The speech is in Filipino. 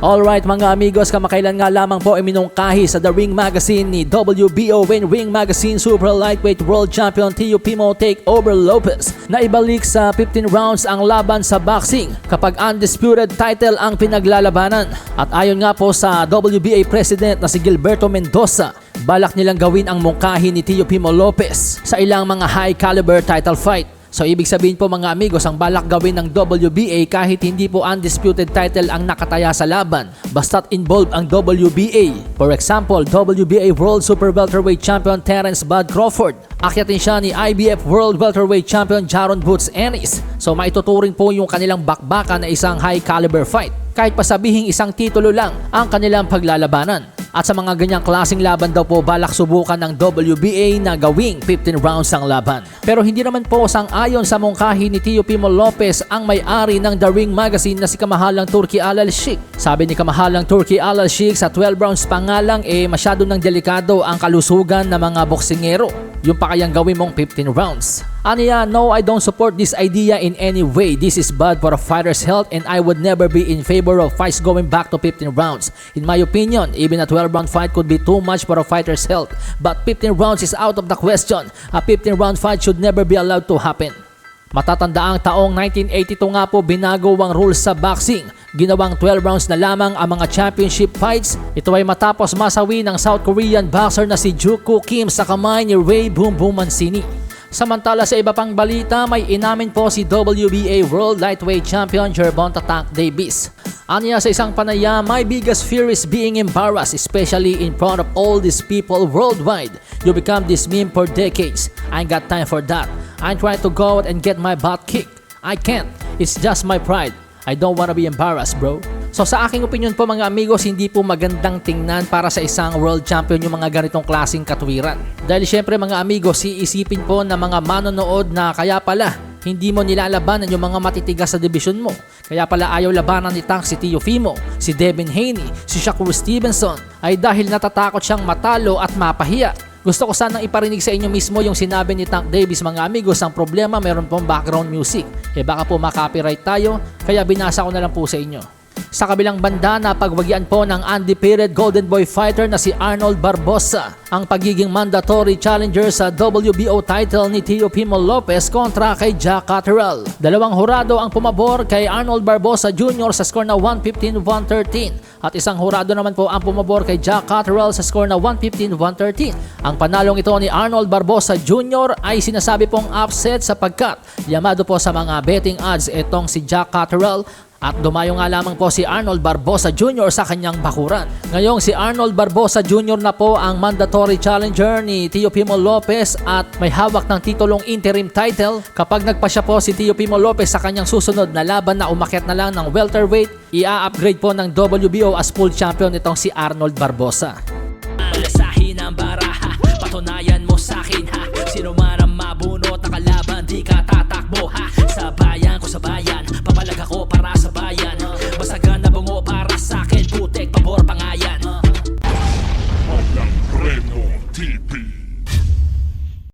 Alright mga amigos, kamakailan nga lamang po ay sa The Ring Magazine ni WBO Win Ring Magazine Super Lightweight World Champion Tio Pimo Takeover Lopez na ibalik sa 15 rounds ang laban sa boxing kapag undisputed title ang pinaglalabanan. At ayon nga po sa WBA President na si Gilberto Mendoza, balak nilang gawin ang mungkahi ni Tio Pimo Lopez sa ilang mga high caliber title fight. So ibig sabihin po mga amigos, ang balak gawin ng WBA kahit hindi po undisputed title ang nakataya sa laban, basta't involved ang WBA. For example, WBA World Super Welterweight Champion Terence Bud Crawford. Akyatin siya ni IBF World Welterweight Champion Jaron Boots Ennis. So maituturing po yung kanilang bakbakan na isang high caliber fight. Kahit pa sabihing isang titulo lang ang kanilang paglalabanan. At sa mga ganyang klaseng laban daw po balak subukan ng WBA na gawing 15 rounds ang laban. Pero hindi naman po sang-ayon sa mungkahi ni Tio Pimo Lopez ang may-ari ng The Ring Magazine na si Kamahalang Turki Alal Sheikh. Sabi ni Kamahalang Turki Alal Sheikh sa 12 rounds pa nga lang eh masyado ng delikado ang kalusugan ng mga boksingero. Yung pa kayang gawin mong 15 rounds. Aniya, no, I don't support this idea in any way. This is bad for a fighter's health and I would never be in favor of fights going back to 15 rounds. In my opinion, even a 12-round fight could be too much for a fighter's health. But 15 rounds is out of the question. A 15-round fight should never be allowed to happen. Matatanda ang taong 1982 nga po binago ang rules sa boxing. Ginawang 12 rounds na lamang ang mga championship fights. Ito ay matapos masawi ng South Korean boxer na si Juku Kim sa kamay ni Ray Boom Boom Mancini. Samantala sa iba pang balita, may inamin po si WBA World Lightweight Champion Gervonta Tank Davis. Anya sa isang panaya, my biggest fear is being embarrassed, especially in front of all these people worldwide. You become this meme for decades. I ain't got time for that. I'm trying to go out and get my butt kicked. I can't. It's just my pride. I don't wanna be embarrassed, bro. So sa aking opinion po mga amigos, hindi po magandang tingnan para sa isang world champion yung mga ganitong klaseng katwiran. Dahil syempre mga amigos, iisipin po ng mga manonood na kaya pala hindi mo nilalabanan yung mga matitigas sa division mo. Kaya pala ayaw labanan ni Tank si Tio Fimo, si Devin Haney, si Shakur Stevenson ay dahil natatakot siyang matalo at mapahiya. Gusto ko sanang iparinig sa inyo mismo yung sinabi ni Tank Davis mga amigos ang problema meron pong background music. Eh baka po makopyright tayo kaya binasa ko na lang po sa inyo. Sa kabilang banda na pagwagyan po ng undefeated Golden Boy fighter na si Arnold Barbosa ang pagiging mandatory challenger sa WBO title ni Tio Pimo Lopez kontra kay Jack Cotterell. Dalawang hurado ang pumabor kay Arnold Barbosa Jr. sa score na 115-113 at isang hurado naman po ang pumabor kay Jack Cotterell sa score na 115-113. Ang panalong ito ni Arnold Barbosa Jr. ay sinasabi pong upset sapagkat yamado po sa mga betting odds itong si Jack Cotterell at dumayo nga lamang po si Arnold Barbosa Jr. sa kanyang bakuran. Ngayong si Arnold Barbosa Jr. na po ang mandatory challenger ni Tio Pimo Lopez at may hawak ng titulong interim title. Kapag nagpa siya po si Tio Pimo Lopez sa kanyang susunod na laban na umakyat na lang ng welterweight, i-upgrade po ng WBO as full champion itong si Arnold Barbosa. Malasahin ang baraha Patunayan mo sa'kin ha Sino man ang mabunot na kalaban Di ka